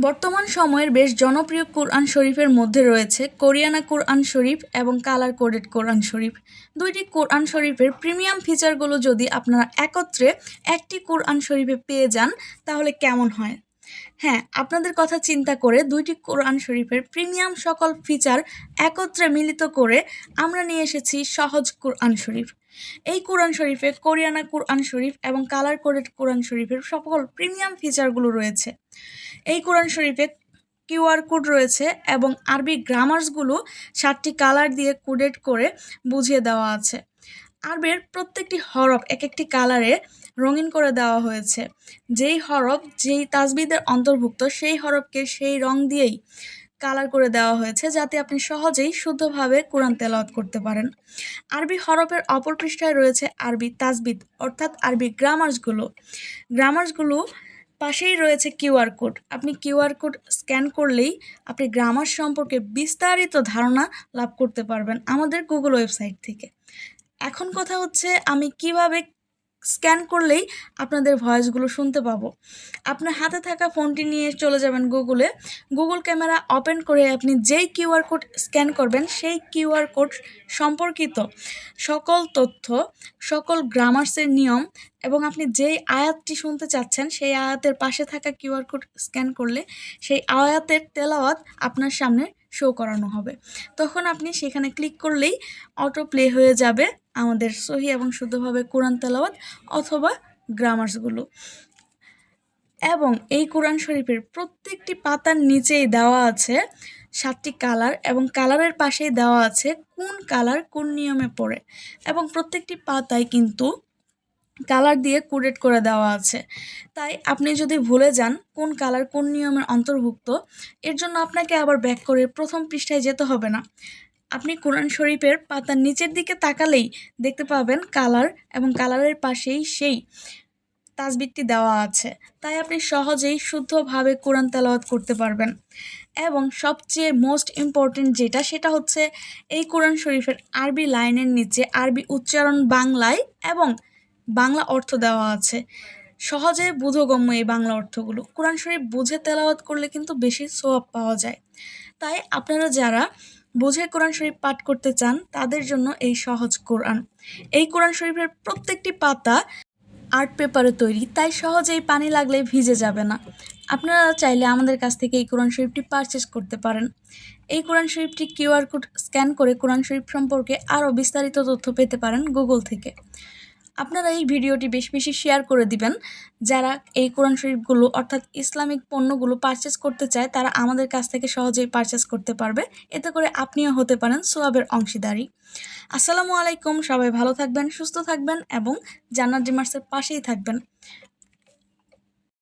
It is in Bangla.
বর্তমান সময়ের বেশ জনপ্রিয় কোরআন শরীফের মধ্যে রয়েছে কোরিয়ানা কোরআন শরীফ এবং কালার কোডেড কোরআন শরীফ। দুইটি কোরআন শরীফের প্রিমিয়াম ফিচারগুলো যদি আপনারা একত্রে একটি কোরআন শরীফে পেয়ে যান, তাহলে কেমন হয়? হ্যাঁ আপনাদের কথা চিন্তা করে দুইটি কোরআন শরীফের প্রিমিয়াম সকল ফিচার একত্রে মিলিত করে আমরা নিয়ে এসেছি সহজ কোরআন শরীফ। এই কোরআন শরীফে কোরিয়ানা কোরআন শরীফ এবং কালার কোডেড কোরআন শরীফের সকল প্রিমিয়াম ফিচারগুলো রয়েছে। এই কোরআন শরীফে কিউআর কোড রয়েছে এবং আরবি গ্রামার্সগুলো সাতটি কালার দিয়ে কোডেড করে বুঝিয়ে দেওয়া আছে। আরবের প্রত্যেকটি হরফ এক একটি কালারে রঙিন করে দেওয়া হয়েছে। যেই হরফ, যেই তাজবিদের অন্তর্ভুক্ত, সেই হরফকে সেই রং দিয়েই কালার করে দেওয়া হয়েছে যাতে আপনি সহজেই শুদ্ধভাবে কোরআন তেলাওয়াত করতে পারেন। আরবি হরফের অপর পৃষ্ঠায় রয়েছে আরবি তাজবিদ, অর্থাৎ আরবি গ্রামার্সগুলো। গ্রামার্সগুলো পাশেই রয়েছে কিউআর কোড। আপনি কিউআর কোড স্ক্যান করলেই আপনি গ্রামার সম্পর্কে বিস্তারিত ধারণা লাভ করতে পারবেন আমাদের গুগল ওয়েবসাইট থেকে। এখন কথা হচ্ছে আমি কীভাবে স্ক্যান করলেই আপনাদের ভয়েসগুলো শুনতে পাবো। আপনার হাতে থাকা ফোনটি নিয়ে চলে যাবেন গুগলে। গুগল ক্যামেরা ওপেন করে আপনি যেই কিউআর কোড স্ক্যান করবেন, সেই কিউআর কোড সম্পর্কিত সকল তথ্য, সকল গ্রামার্সের নিয়ম এবং আপনি যেই আয়াতটি শুনতে চাচ্ছেন, সেই আয়াতের পাশে থাকা কিউআর কোড স্ক্যান করলে সেই আয়াতের তেলাওয়াত আপনার সামনে শো করানো হবে। তখন আপনি সেখানে ক্লিক করলেই অটো প্লে হয়ে যাবে আমাদের সহি এবং শুদ্ধভাবে কোরআন তেলাওয়াত অথবা গ্রামার্সগুলো এবং এই কোরআন শরীফের প্রত্যেকটি পাতার নিচেই দেওয়া আছে সাতটি কালার এবং কালারের পাশেই দেওয়া আছে কোন কালার কোন নিয়মে পড়ে। এবং প্রত্যেকটি পাতায় কিন্তু কালার দিয়ে কোডেড করে দেওয়া আছে। তাই আপনি যদি ভুলে যান কোন কালার কোন নিয়মের অন্তর্ভুক্ত, এর জন্য আপনাকে আবার ব্যাক করে প্রথম পৃষ্ঠায় যেতে হবে না। আপনি কোরআন শরীফের পাতার নিচের দিকে তাকালেই দেখতে পাবেন কালার এবং কালারের পাশেই সেই তাজবিরটি দেওয়া আছে। তাই আপনি সহজেই শুদ্ধভাবে কোরআন তেলাওয়াত করতে পারবেন। এবং সবচেয়ে মোস্ট ইম্পর্টেন্ট যেটা, সেটা হচ্ছে এই কোরআন শরীফের আরবি লাইনের নিচে আরবি উচ্চারণ বাংলায় এবং বাংলা অর্থ দেওয়া আছে। সহজে বোধগম্য এই বাংলা অর্থগুলো। কোরআন শরীফ বুঝে তেলাওয়াত করলে কিন্তু বেশি সোয়াব পাওয়া যায়। তাই আপনারা যারা বুঝে কোরআন শরীফ পাঠ করতে চান, তাদের জন্য এই সহজ কোরআন। এই কোরআন শরীফের প্রত্যেকটি পাতা আর্ট পেপারে তৈরি, তাই সহজেই পানি লাগলে ভিজে যাবে না। আপনারা চাইলে আমাদের কাছ থেকে এই কোরআন শরীফটি পারচেস করতে পারেন। এই কোরআন শরীফটি কিউআর কোড স্ক্যান করে কোরআন শরীফ সম্পর্কে আরও বিস্তারিত তথ্য পেতে পারেন গুগল থেকে। আপনারা এই ভিডিওটি বেশ বেশি শেয়ার করে দিবেন। যারা এই কোরআন শরীফগুলো অর্থাৎ ইসলামিক পণ্যগুলো পারচেস করতে চায়, তারা আমাদের কাছ থেকে সহজেই পারচেস করতে পারবে। এতে করে আপনিও হতে পারেন সোয়াবের অংশীদারি। আসসালামু আলাইকুম, সবাই ভালো থাকবেন, সুস্থ থাকবেন এবং জান্নাত ডিমার্সের পাশেই থাকবেন।